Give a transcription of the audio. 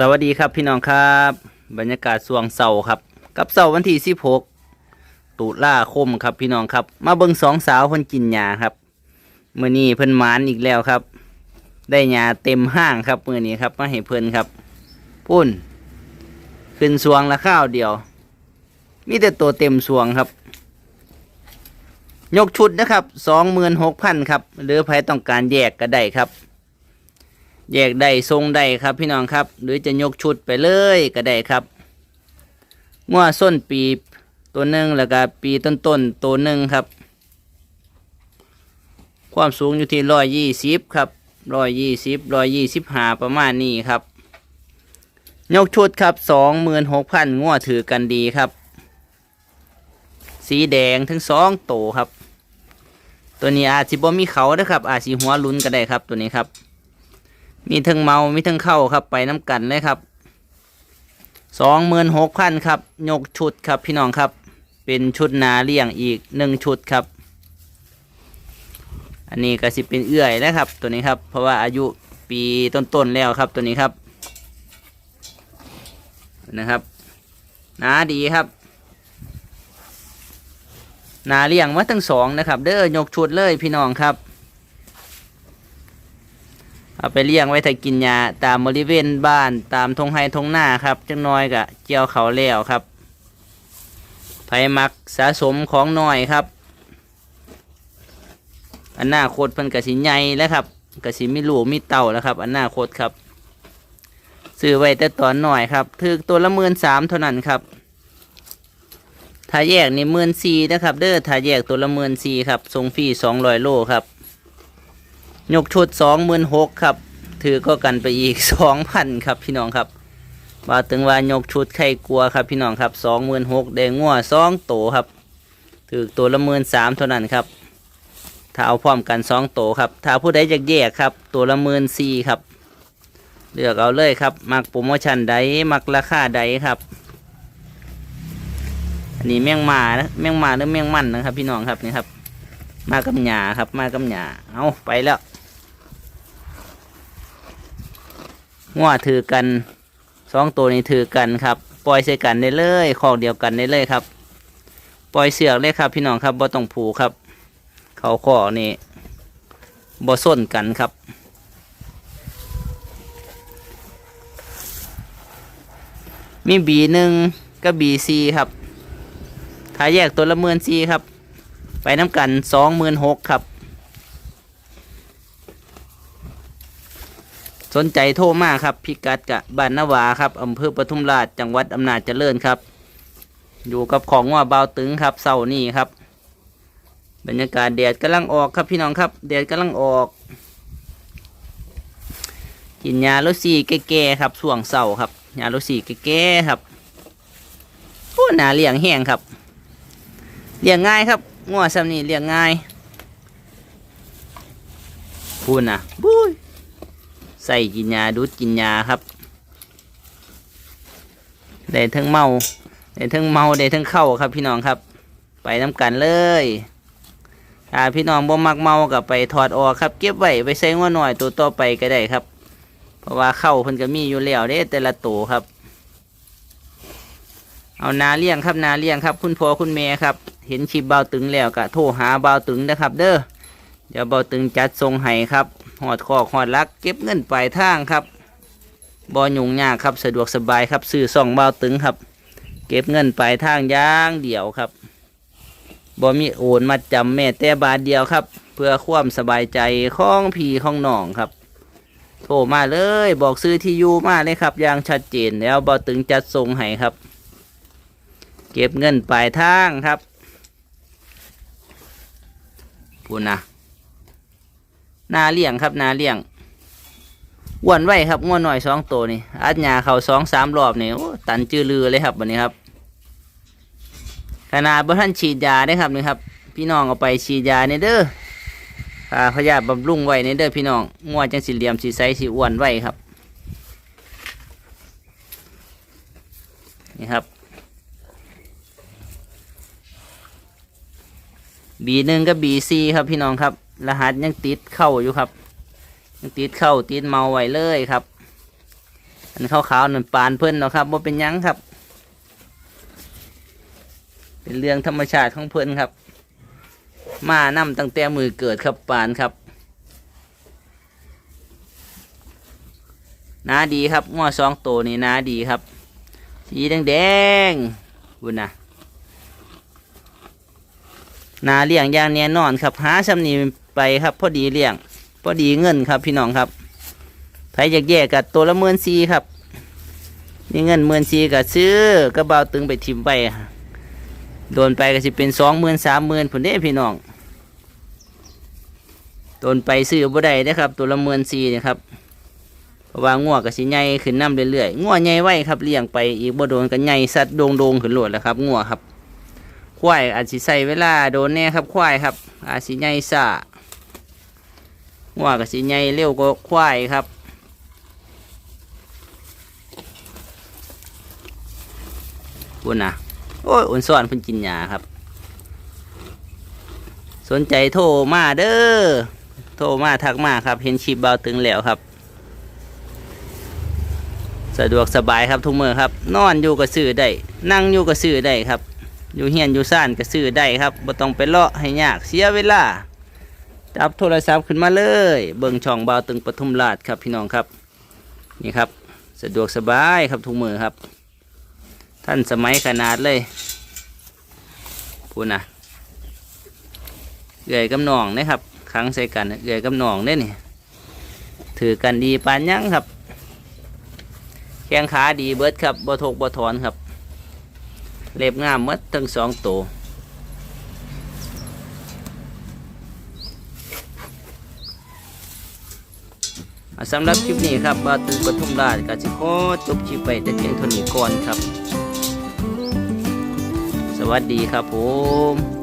สวัสดีครับพี่น้องครับ บรรยากาศสวงเสาครับ กับเสาวันที่16ตุลาคมครับพี่น้องครับ มาเบิ่งสองสาวเพิ่นกินหญ้าครับเมื้อนี้เพิ่นหมานอีกแล้วครับ ได้หญ้าเต็มห้างครับเมื้อนี้ครับมาให้เพิ่นครับพุ่น ขึ้นสวงละข้าวเดียว มีแต่ตัวเต็มสวงครับ ยกชุดนะครับ26,000ครับ หรือใครต้องการแยกก็ได้ครับ แยกได้ทรงได้ครับพี่น้องครับ หรือจะยกชุดไปเลยก็ได้ครับง้วส้นปีบตัวหนึ่งแล้วก็ปีต้นต้นตัวหนึ่งครับ ความสูงอยู่ที่ร้อยยี่สิบครับร้อยยี่สิบร้อยยี่สิบหาประมาณนี้ครับ ยกชุดครับสองหมื่นหกพันง้วถือกันดีครับ สีแดงทั้งสองโตวครับ ตัวนี้อาจสิบ่มีเขานะครับ อาจสิหัวลุ้นก็ได้ครับตัวนี้ครับ มีทั้งเมา มีทั้งเข้าครับ ไปน้ำกันเลยครับสองหมื่นหกพันครับ ยกชุดครับพี่น้องครับ เป็นชุดนาเลี้ยงอีกหนึ่งชุดครับ อันนี้ก็สิเป็นเอื้อยนะครับ ตัวนี้ครับ เพราะว่าอายุปีต้นๆแล้วครับตัวนี้ครับ นะครับนาดีครับนาเลี้ยงมาทั้งสองนะครับ เด้อยกชุดเลยพี่น้องครับ เอาไปเลี้ยงไว้ถ้ากินยาตามบริเวณบ้านตามทงไฮทงหน้าครับจังน้อยกะเจียวเขาแล้วครับไผมักสะสมของน้อยครับอันหน้าโคตรเพิ่นกะสิใหญ่แล้วครับกะสิมีลูกมีเต่าแล้วครับอันหน้าโคตรครับซื้อไว้แต่ตอนหน่อยครับถือตัวละหมื่นสามเท่านั้นครับถ้าแยกนี่หมื่นสี่นะครับ เด้อถ้าแยกตัวละหมื่นสี่ครับส่งฟรีสองร้อยโลครับ ยกชุดสองหมื่นหกครับ ถือก็กันไปอีกสองพันครับพี่น้องครับว่าถึงว่ายกชุดใครกลัวครับพี่น้องครับสองหมื่นหกแดงงัวสองโตครับ ถือตัวละหมื่นสามเท่านั้นครับ ถ้าเอาพร้อมกันสองโตครับ ถ้าผู้ใดอยากแยกครับ ตัวละหมื่นสี่ครับ เลือกเอาเลยครับ มักโปรโมชั่นใดมักราคาใดครับอันนี้แมงมานะแมงมาหรือแมงมันนะครับ พี่น้องครับนี่ครับ มากับหยาครับ มากับหยาเอาไปแล้ว ง้อถือกันสองตัวนี้ถือกันครับ ปล่อยใส่กันได้เลยคอกเดียวกันได้เลยครับ ปล่อยเสือกเลยครับ พี่น้องครับบ่ต้องผูกครับ เขาคอนี่บ่ส้นกันครับมีบีหนึ่งกับบีซีครับ ถ้าแยกตัวละหมื่นซีครับ ไปน้ำกันสองหมื่นหกครับ สนใจโทรมาครับพิกัดกะบ้านนาวาครับอำเภอปทุมราชจังหวัดอำนาจเจริญครับ อยู่กับของว่าเบาตึงครับเสานี้ครับ บรรยากาศแดดกำลังออกครับพี่น้องครับแดดกำลังออก กินยาลดสีแก่ๆครับส่วงเสาครับยาลดสีแก่ๆครับโอ้หนาเลี้ยงแห้งครับเลี้ยงง่ายครับงัวซ้ำนี่เลี้ยงง่ายพูดนะบุ้ย ใส่กินยาดูดกินยาครับ ได้ทั้งเมา ได้ทั้งเมาได้ทั้งเข้าครับพี่น้องครับ ไปน้ำกันเลยถ้าพี่น้องบ่มักเมากับไปถอดออกครับ เก็บไว้ไปใส่งัวหน่อยตัวต่อไปก็ได้ครับ เพราะว่าเข้าเพิ่นก็มีอยู่แล้วเด้แต่ละตัวครับ เอานาเลี้ยงครับนาเลี้ยงครับ คุณพ่อคุณแม่ครับ เห็นคลิปเบาตึงแล้วก็โทรหาเบาตึงนะครับ เด้อเดี๋ยวเบาตึงจัดทรงให้ครับ หอดคอหอดลัก เก็บเงินปลายทางครับบอยุ่งยากครับสะดวกสบายครับซื้อซองเบาตึงครับ เก็บเงินปลายทางย่างเดียวครับบอมีโอนมาจำแม่แต่บาทเดียวครับ เพื่อความสบายใจของพี่ของน้องครับ โทรมาเลยบอกซื้อที่อยู่มาเลยครับอย่างชัดเจนแล้วเบาตึงจัดทรงให้ครับ เก็บเงินปลายทางครับพูดนะ นาเลี้ยงครับนาเลี้ยงอ้วนไว้ครับง่วนหน่อยสองตัวนี่อัดหยาเขาสองสามรอบนี่โอ้ตันจือลือเลยครับวันนี้ครับ ขนาดบ่ท่านฉีดยาได้ครับนี่ครับ พี่น้องเอาไปฉีดยาในเด้อพาพยาบำรุงไว้ในเด้อพี่น้องง่วจังสีเหลี่ยมสีใสสีอ้วนไว้ครับนี่ครับบีหนึ่งกับบีซีครับพี่น้องครับ รหัสยังติดเข้าอยู่ครับ ยังติดเข้าติดเมาไว้เลยครับ อันขาวๆนั่นปานเพิ่นเนาะครับว่าเป็นยังครับ เป็นเรื่องธรรมชาติของเพิ่นครับ มานํตั้งแต่มือเกิดครับปานครับนาดีครับง้อสองตัวนี่นาดีครับ สีแดงๆบุญนะนาเลี้ยงอย่างแน่นอนครับหาชำนี ไปครับ พอดีเลี้ยง พอดีเงินครับ พี่น้องครับใครอยากแยกกับตัวละหมื่นซีครับ นี่เงินหมื่นซีกับซื้อกระเบาตึงไปทิมไปโดนไปก็สิเป็นสองหมื่นสามหมื่นผลเด้พี่น้องโดนไปซื้อบ่ได้นะครับ ตัวละหมื่นซีนะครับเพราะว่างัวก็สิใหญ่ขึ้นน้ำเรื่อยๆงัวใหญ่ไว้ครับเลี้ยงไปอีกบ่โดนก็ใหญ่สัตว์โดงโดงๆขึ้นหลดแล้วครับงัวครับควายอาจสิใส่เวลาโดนแน่ครับควายครับ อาจสิใหญ่ซ่า งัวก็สิใหญ่เร็วกว่าควายครับคุนนะโอ้ยอุ่นซ่อนพิ่นกินหญ้าครับ สนใจโทรมาเด้อ โทรมาทักมาครับ เห็นชีพเบาตึงแล้วครับ สะดวกสบายครับทุกมือครับ นอนอยู่ก็ซื้อได้ นั่งอยู่ก็ซื้อได้ครับ อยู่เฮียนอยู่ซ่านก็ซื้อได้ครับบ่ต้องไปเลาะให้ยากเสียเวลา จับโทรศัพท์ขึ้นมาเลย เบิ่งช่องเบาตึงปทุมราชครับพี่น้องครับ นี่ครับ สะดวกสบายครับทุกมือครับ ท่านสมัยขนาดเลยพูดนะเอื่อยกับหนองนะครับขังใส่กันเอื่อยกับหนองเนี่ยนี่ถือกันดีปานยังครับ แข้งขาดีเบิดครับบ่ทกบ่ถอนครับ เล็บงามหมดทั้งสองตัว สำหรับคลิปนี้ครับบาตูปทุมราชกสิโคจบคลิปไปแต่เพียงเท่านี้ก่อนครับ สวัสดีครับผม